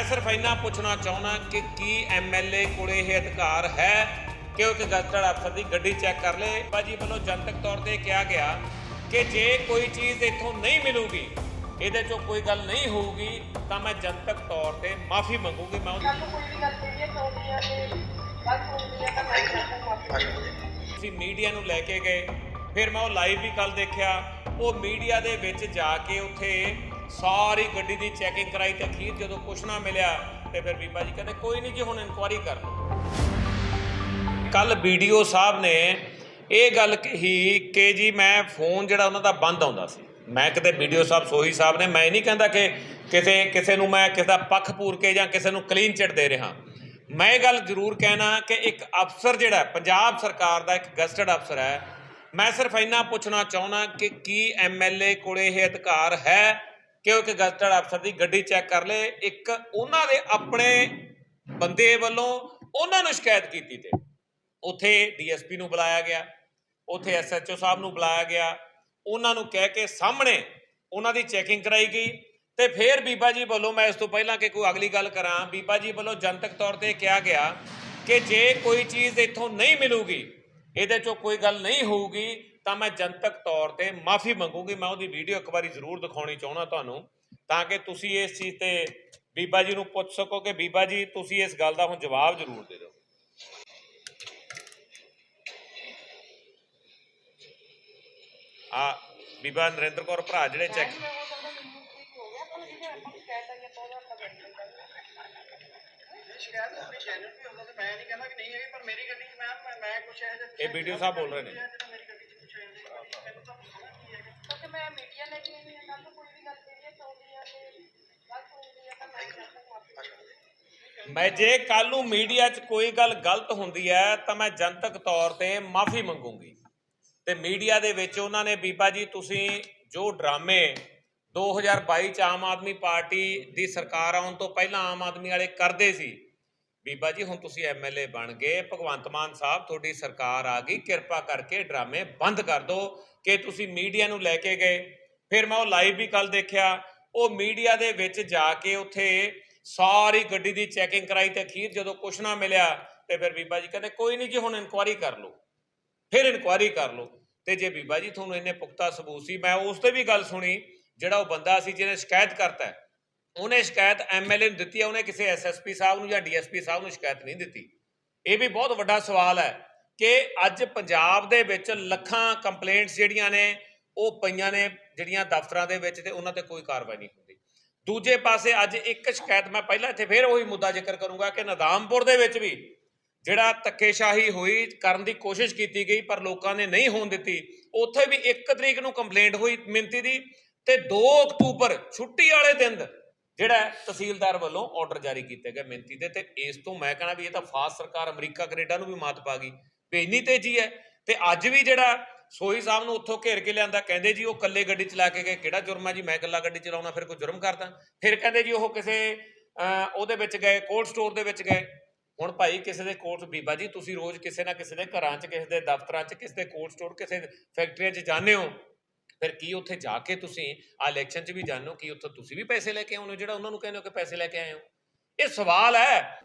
ਮੈਂ ਸਿਰਫ ਇੰਨਾ ਪੁੱਛਣਾ ਚਾਹੁੰਦਾ ਕਿ ਕੀ ਐਮਐਲਏ ਕੋਲੇ ਇਹ ਅਧਿਕਾਰ ਹੈ ਕਿ ਉਹ ਇੱਕ ਗਜ਼ਟਡ ਅਫਸਰ ਦੀ ਗੱਡੀ ਚੈੱਕ ਕਰ ਲੇ? ਬਾਜੀ ਵੱਲੋਂ ਜਨਤਕ ਤੌਰ ਤੇ ਕਿਹਾ ਗਿਆ ਕਿ ਜੇ ਕੋਈ ਚੀਜ਼ ਇੱਥੋਂ ਨਹੀਂ ਮਿਲੂਗੀ ਇਹਦੇ ਚੋਂ ਕੋਈ ਗੱਲ ਨਹੀਂ ਹੋਊਗੀ ਤਾਂ ਮੈਂ ਜਨਤਕ ਤੌਰ ਤੇ ਮਾਫੀ ਮੰਗੂਗੀ। ਮੈਂ ਨੂੰ ਕੋਈ ਵੀ ਗੱਲ ਜਿਹੜੀ ਚਾਹੁੰਦੀ ਆ ਕਿ ਗੱਲ ਆ ਤਾਂ ਮੈਂ ਮਾਫੀ ਅਸੀਂ ਮੀਡੀਆ ਨੂੰ ਲੈ ਕੇ ਗਏ ਫਿਰ ਮੈਂ ਉਹ ਲਾਈਵ ਵੀ ਕੱਲ ਦੇਖਿਆ। ਉਹ ਮੀਡੀਆ ਦੇ ਵਿੱਚ ਜਾ ਕੇ ਉੱਥੇ ਸਾਰੀ ਗੱਡੀ ਦੀ ਚੈਕਿੰਗ ਕਰਾਈ ਤੇ ਅਖੀਰ ਜਦੋਂ ਕੁਛ ਨਾ ਮਿਲਿਆ ਤੇ ਫਿਰ ਬੀਬਾ ਜੀ ਕਹਿੰਦੇ, ਕੋਈ ਨਹੀਂ ਜੀ, ਹੁਣ ਇਨਕੁਆਰੀ ਕਰ ਲਓ। ਕੱਲ ਵੀਡੀਓ ਸਾਹਿਬ ਨੇ ਇਹ ਗੱਲ ਕਹੀ ਕਿ ਜੀ, ਮੈਂ ਫੋਨ ਜਿਹੜਾ ਉਹਨਾਂ ਦਾ ਬੰਦ ਆਉਂਦਾ ਸੀ। ਮੈਂ ਕਿਤੇ ਵੀਡੀਓ ਸਾਹਿਬ, ਸੋਹੀ ਸਾਹਿਬ ਨੇ, ਮੈਂ ਇਹ ਨਹੀਂ ਕਹਿੰਦਾ ਕਿ ਕਿਸੇ ਕਿਸੇ ਨੂੰ ਮੈਂ ਕਿਸੇ ਦਾ ਪੱਖ ਪੂਰ ਕੇ ਜਾਂ ਕਿਸੇ ਨੂੰ ਕਲੀਨ ਚਿਟ ਦੇ ਰਿਹਾ। ਮੈਂ ਇਹ ਗੱਲ ਜ਼ਰੂਰ ਕਹਿਣਾ ਕਿ ਇੱਕ ਅਫਸਰ ਜਿਹੜਾ ਪੰਜਾਬ ਸਰਕਾਰ ਦਾ ਇੱਕ ਗਸਟਡ ਅਫਸਰ ਹੈ। ਮੈਂ ਸਿਰਫ ਇੰਨਾ ਪੁੱਛਣਾ ਚਾਹੁੰਦਾ ਕਿ ਕੀ ਐਮਐਲਏ ਕੋਲੇ ਇਹ ਅਧਿਕਾਰ ਹੈ? ਕਿ ਉਹ ਇੱਕ ਗਸਟਡ ਅਫਸਰ ਦੀ ਗੱਡੀ ਚੈੱਕ ਕਰ ਲਏ। ਇੱਕ ਉਹਨਾਂ ਦੇ ਆਪਣੇ ਬੰਦੇ ਵੱਲੋਂ ਉਹਨਾਂ ਨੂੰ ਸ਼ਿਕਾਇਤ ਕੀਤੀ ਤੇ। ਉੱਥੇ ਡੀਐਸਪੀ ਨੂੰ ਬੁਲਾਇਆ ਗਿਆ, ਉੱਥੇ ਐਸਐਚਓ ਸਾਹਿਬ ਨੂੰ ਬੁਲਾਇਆ ਗਿਆ। ਉਹਨਾਂ ਨੂੰ ਕਹਿ ਕੇ ਸਾਹਮਣੇ ਉਹਨਾਂ ਦੀ ਚੈਕਿੰਗ ਕਰਾਈ ਗਈ ਤੇ ਫਿਰ ਬੀਬਾ ਜੀ ਵੱਲੋਂ ਮੈਂ ਇਸ ਤੋਂ ਪਹਿਲਾਂ ਕਿ ਕੋਈ ਅਗਲੀ ਗੱਲ ਕਰਾਂ, ਬੀਬਾ ਜੀ ਵੱਲੋਂ ਜਨਤਕ ਤੌਰ ਤੇ ਕਿਹਾ ਗਿਆ ਕਿ ਜੇ ਕੋਈ ਚੀਜ਼ ਇੱਥੋਂ ਨਹੀਂ ਮਿਲੂਗੀ, ਇਹਦੇ ਚੋਂ ਕੋਈ ਗੱਲ ਨਹੀਂ ਹੋਊਗੀ ਤਾਂ ਮੈਂ ਜਨਤਕ ਤੌਰ ਤੇ ਮਾਫੀ ਮੰਗੂਗੀ ਮੈਂ ਉਹਦੀ ਵੀਡੀਓ ਇੱਕ ਵਾਰੀ ਜ਼ਰੂਰ ਦਿਖਾਉਣੀ ਚਾਹੁੰਦਾ ਤੁਹਾਨੂੰ ਤਾਂ ਕਿ ਤੁਸੀਂ ਇਸ ਚੀਜ਼ ਤੇ ਬੀਬਾ ਜੀ ਨੂੰ ਪੁੱਛ ਸਕੋ ਕਿ ਬੀਬਾ ਜੀ ਤੁਸੀਂ ਇਸ ਗੱਲ ਦਾ ਹੁਣ ਜਵਾਬ ਜ਼ਰੂਰ ਦੇ ਦਿਓ। ਆ ਬੀਬਾ ਨਰਿੰਦਰ ਕੌਰ ਭਰਾ ਜਿਹੜੇ ਚੈੱਕ ਇਹ ਵੀਡੀਓ ਸਾਹਿਬ ਬੋਲ ਰਹੇ ਨੇ ਜਿਹੜਾ ਮੇਰੀ ਗੱਡੀ 'ਚ ਕੁਛ ਇਹੋ ਜਿਹਾ ਮੈਨੂੰ ਤਾਂ ਪੁੱਛਣਾ ਕੀ ਹੈਗਾ ਕਿਉਂਕਿ ਮੈਂ ਮੀਡੀਆ ਲੈ ਕੇ ਆਈ ਹਾਂ ਕੱਲ ਨੂੰ ਕੋਈ ਵੀ ਗੱਲ ਜਿਹੜੀ ਚਾਹੁੰਦੀ ਆ ਕਿ ਗੱਲ ਹੁੰਦੀ ਆ ਤਾਂ ਮੈਂ ਮਾਫੀ ਮੈਂ ਜੇ ਕੱਲ ਨੂੰ ਮੀਡੀਆ 'ਚ ਕੋਈ ਗੱਲ ਗਲਤ ਹੁੰਦੀ ਹੈ ਤਾਂ ਮੈਂ ਜਨਤਕ ਤੌਰ ਤੇ ਮਾਫੀ ਮੰਗੂੰਗੀ। ਤੇ ਮੀਡੀਆ ਦੇ ਵਿੱਚ ਉਹਨਾਂ ਨੇ ਬੀਬਾ ਜੀ ਤੁਸੀਂ ਜੋ ਡਰਾਮੇ 2022 ਚ ਆਮ ਆਦਮੀ ਪਾਰਟੀ ਦੀ ਸਰਕਾਰ ਆਉਣ ਤੋਂ ਪਹਿਲਾਂ ਆਮ ਆਦਮੀ ਵਾਲੇ ਕਰਦੇ ਸੀ ਬੀਬਾ ਜੀ, ਹੁਣ ਤੁਸੀਂ ਐਮਐਲਏ ਬਣ ਗਏ। ਭਗਵੰਤ ਮਾਨ ਸਾਹਿਬ, ਤੁਹਾਡੀ ਸਰਕਾਰ ਆ ਗਈ। ਕਿਰਪਾ ਕਰਕੇ ਡਰਾਮੇ ਬੰਦ ਕਰ ਦਿਓ। ਕਿ ਤੁਸੀਂ ਮੀਡੀਆ ਨੂੰ ਲੈ ਕੇ ਗਏ। ਫਿਰ ਮੈਂ ਉਹ ਲਾਈਵ ਵੀ ਕੱਲ ਦੇਖਿਆ। ਉਹ ਮੀਡੀਆ ਦੇ ਵਿੱਚ ਜਾ ਕੇ ਉੱਥੇ ਸਾਰੀ ਗੱਡੀ ਦੀ ਚੈਕਿੰਗ ਕਰਾਈ ਤੇ ਅਖੀਰ ਜਦੋਂ ਕੁਛ ਨਾ ਮਿਲਿਆ ਤੇ ਫਿਰ ਬੀਬਾ ਜੀ ਕਹਿੰਦੇ, ਕੋਈ ਨਹੀਂ ਜੀ, ਹੁਣ ਇਨਕੁਆਰੀ ਕਰ ਲਓ। ਫਿਰ ਇਨਕੁਆਰੀ ਕਰ ਲਓ। ਤੇ ਜੇ ਬੀਬਾ ਜੀ, ਤੁਹਾਨੂੰ ਇੰਨੇ ਪੁਖਤਾ ਸਬੂਤ ਸੀ, ਮੈਂ ਉਸ ਤੇ ਵੀ ਗੱਲ ਸੁਣੀ, ਜਿਹੜਾ ਉਹ ਬੰਦਾ ਸੀ ਜਿਹਨੇ ਸ਼ਿਕਾਇਤ ਕਰਤਾ ਉਹਨੇ ਸ਼ਿਕਾਇਤ ਐਮਐਲਏ ਨੂੰ ਦਿੱਤੀ ਹੈ ਉਹਨੇ ਕਿਸੇ ਐਸਐਸਪੀ ਸਾਹਿਬ ਨੂੰ ਜਾਂ ਡੀਐਸਪੀ ਸਾਹਿਬ ਨੂੰ ਸ਼ਿਕਾਇਤ ਨਹੀਂ ਦਿੱਤੀ। ਇਹ ਵੀ ਬਹੁਤ ਵੱਡਾ ਸਵਾਲ ਹੈ ਕਿ ਅੱਜ ਪੰਜਾਬ ਦੇ ਵਿੱਚ ਲੱਖਾਂ ਕੰਪਲੇਂਟਸ ਜਿਹੜੀਆਂ ਨੇ, ਉਹ ਪਈਆਂ ਨੇ, ਜਿਹੜੀਆਂ ਦਫ਼ਤਰਾਂ ਦੇ ਵਿੱਚ ਤੇ ਉਹਨਾਂ ਤੇ ਕੋਈ ਕਾਰਵਾਈ ਨਹੀਂ ਹੁੰਦੀ। ਦੂਜੇ ਪਾਸੇ ਅੱਜ ਇੱਕ ਸ਼ਿਕਾਇਤ ਮੈਂ ਪਹਿਲਾਂ ਇੱਥੇ ਫੇਰ ਉਹੀ ਮੁੱਦਾ ਜ਼ਿਕਰ ਕਰੂੰਗਾ ਕਿ ਨਦਾਮਪੁਰ ਦੇ ਵਿੱਚ ਵੀ ਜਿਹੜਾ ਧੱਕੇਸ਼ਾਹੀ ਹੋਈ, ਕਰਨ ਦੀ ਕੋਸ਼ਿਸ਼ ਕੀਤੀ ਗਈ, ਪਰ ਲੋਕਾਂ ਨੇ ਨਹੀਂ ਹੋਣ ਦਿੱਤੀ। ਉੱਥੇ ਵੀ 1 ਤਰੀਕ ਨੂੰ ਕੰਪਲੇਂਟ ਹੋਈ ਮਿੰਤੀ ਦੀ ਤੇ 2 ਅਕਤੂਬਰ ਛੁੱਟੀ ਵਾਲੇ ਦਿਨ ਜਿਹੜਾ ਤਹਿਸੀਲਦਾਰ ਵੱਲੋਂ ਆਰਡਰ ਜਾਰੀ ਕੀਤੇ ਗਏ ਮਿਹਨਤੀ ਦੇ ਤੇ ਇਸ ਤੋਂ ਮੈਂ ਕਹਣਾ ਵੀ ਇਹ ਤਾਂ ਫਾਸਟ ਸਰਕਾਰ ਅਮਰੀਕਾ ਕੈਨੇਡਾ ਨੂੰ ਵੀ ਮਾਤ ਪਾ ਗਈ ਵੀ ਇੰਨੀ ਤੇਜ਼ੀ ਹੈ। ਤੇ ਅੱਜ ਵੀ ਜਿਹੜਾ ਸੋਹੀ ਸਾਹਿਬ ਨੂੰ ਉੱਥੋਂ ਘੇਰ ਕੇ ਲਿਆਂਦਾ ਕਹਿੰਦੇ ਜੀ ਉਹ ਇਕੱਲੇ ਗੱਡੀ ਚਲਾ ਕੇ ਗਏ ਕਿਹੜਾ ਜੁਰਮ ਹੈ ਜੀ ਮੈਂ ਇਕੱਲਾ ਗੱਡੀ ਚਲਾਉਣਾ ਫਿਰ ਕੋਈ ਜੁਰਮ ਕਰਦਾ। ਫਿਰ ਕਹਿੰਦੇ ਜੀ ਉਹ ਕਿਸੇ ਅਹ, ਉਹਦੇ ਵਿੱਚ ਗਏ ਕੋਲਡ ਸਟੋਰ ਦੇ ਵਿੱਚ ਗਏ। ਹੁਣ ਭਾਈ ਕਿਸੇ ਦੇ ਕੋਰਟ ਬੀਬਾ ਜੀ ਤੁਸੀਂ ਰੋਜ਼ ਕਿਸੇ ਨਾ ਕਿਸੇ ਦੇ ਘਰਾਂ 'ਚ ਕਿਸੇ ਦੇ ਦਫ਼ਤਰਾਂ 'ਚ ਕਿਸੇ ਦੇ ਕੋਲਡ ਸਟੋਰ ਕਿਸੇ ਫੈਕਟਰੀਆਂ 'ਚ ਜਾਂਦੇ ਹੋ। ਫਿਰ ਕੀ ਉੱਥੇ ਜਾ ਕੇ ਤੁਸੀਂ ਆ ਇਲੈਕਸ਼ਨ 'ਚ ਵੀ ਜਾਣੋ ਕਿ ਉੱਥੇ ਤੁਸੀਂ ਵੀ ਪੈਸੇ ਲੈ ਕੇ ਆਉਣੇ ਹੋ, ਜਿਹੜਾ ਉਹਨਾਂ ਨੂੰ ਕਹਿੰਦੇ ਹੋ ਕਿ ਪੈਸੇ ਲੈ ਕੇ ਆਏ ਹੋ। ਇਹ ਸਵਾਲ ਹੈ।